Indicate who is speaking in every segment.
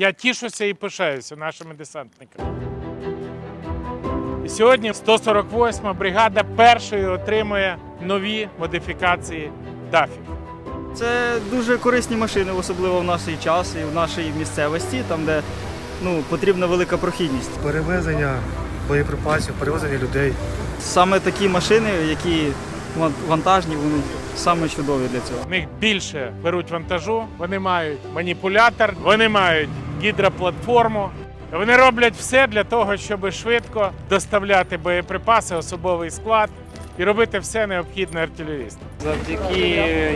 Speaker 1: Я тішуся і пишаюся нашими десантниками. І сьогодні 148 бригада першою отримує нові модифікації дафів.
Speaker 2: Це дуже корисні машини, особливо в наш час і в нашій місцевості, там де ну, потрібна велика прохідність.
Speaker 3: перевезення боєприпасів, перевезення людей.
Speaker 2: Саме такі машини, які вантажні, вони саме чудові для цього.
Speaker 1: В них більше беруть вантажу, вони мають маніпулятор, вони мають гідроплатформу. Вони роблять все для того, щоб швидко доставляти боєприпаси, особовий склад і робити все необхідне артилерістам.
Speaker 4: Завдяки,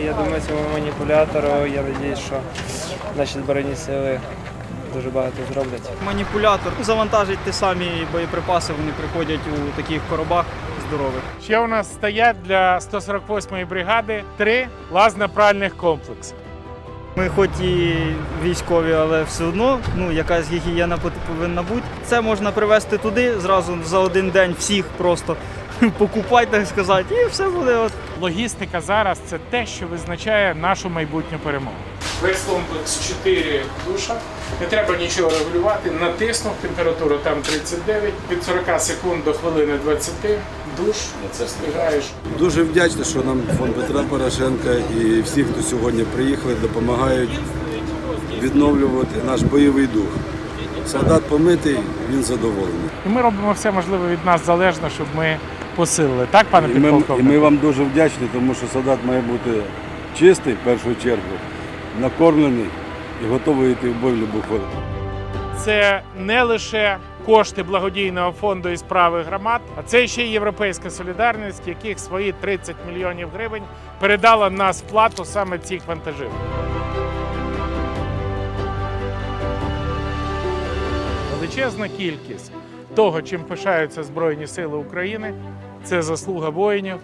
Speaker 4: я думаю, цьому маніпулятору, я сподіваюся, що наші збройні сили дуже багато зроблять.
Speaker 2: Маніпулятор завантажить ті самі боєприпаси, вони приходять у таких коробах здорових.
Speaker 1: Ще у нас стоять для 148-ї бригади три лазно-пральних комплекси.
Speaker 2: Ми хоч і військові, але все одно ну, якась гігієна повинна бути. Це можна привезти туди зразу за один день всіх просто покупати, так сказати, і все буде.
Speaker 1: Логістика зараз це те, що визначає нашу майбутню перемогу. Весь комплекс 4 душа. Не треба нічого регулювати. Натиснув температуру там 39, від 40 секунд до хвилини 20. Душ, це встигаєш.
Speaker 5: Дуже вдячний, що нам фонд Петра Порошенка і всі, хто сьогодні приїхали, допомагають відновлювати наш бойовий дух. Солдат помитий, він задоволений.
Speaker 1: І ми робимо все можливе від нас залежно, щоб ми посилили. Так, пане
Speaker 5: І ми, і ми вам дуже вдячні, тому що солдат має бути чистий в першу чергу, накормлений і готовий йти в бой в будь-яку
Speaker 1: це не лише кошти благодійного фонду і справи громад, а це ще й європейська солідарність, яких свої 30 мільйонів гривень передала на сплату саме цих вантажів. Величезна кількість того, чим пишаються Збройні Сили України, це заслуга воїнів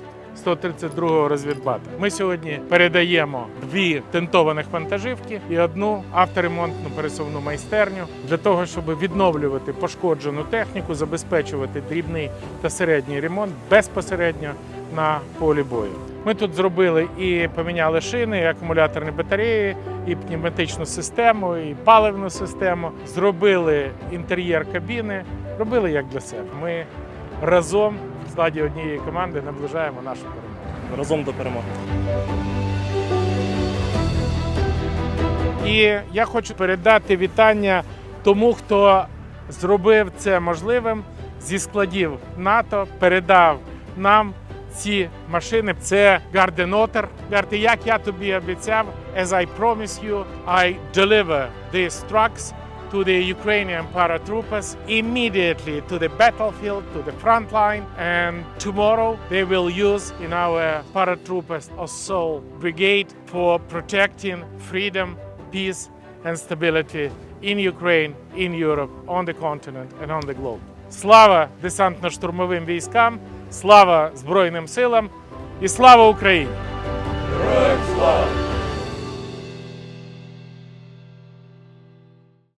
Speaker 1: 132-го розвідбата. Ми сьогодні передаємо дві тентованих вантажівки і одну авторемонтну пересувну майстерню для того, щоб відновлювати пошкоджену техніку, забезпечувати дрібний та середній ремонт безпосередньо на полі бою. Ми тут зробили і поміняли шини, і акумуляторні батареї, і пневматичну систему, і паливну систему. Зробили інтер'єр кабіни, робили як для себе. Ми разом складі однієї команди наближаємо нашу перемогу.
Speaker 4: Разом до перемоги.
Speaker 1: І я хочу передати вітання тому, хто зробив це можливим зі складів НАТО, передав нам ці машини. Це Гарденотер. Гарде, як я тобі обіцяв, as I promise you, I deliver these trucks to the Ukrainian paratroopers immediately to the battlefield, to the front line, and tomorrow they will use in our paratroopers Assault Brigade for protecting freedom, peace, and stability in Ukraine, in Europe, on the continent, and on the globe. Слава десантно-штурмовим військам, слава Збройним силам і слава Україні! Героям слава!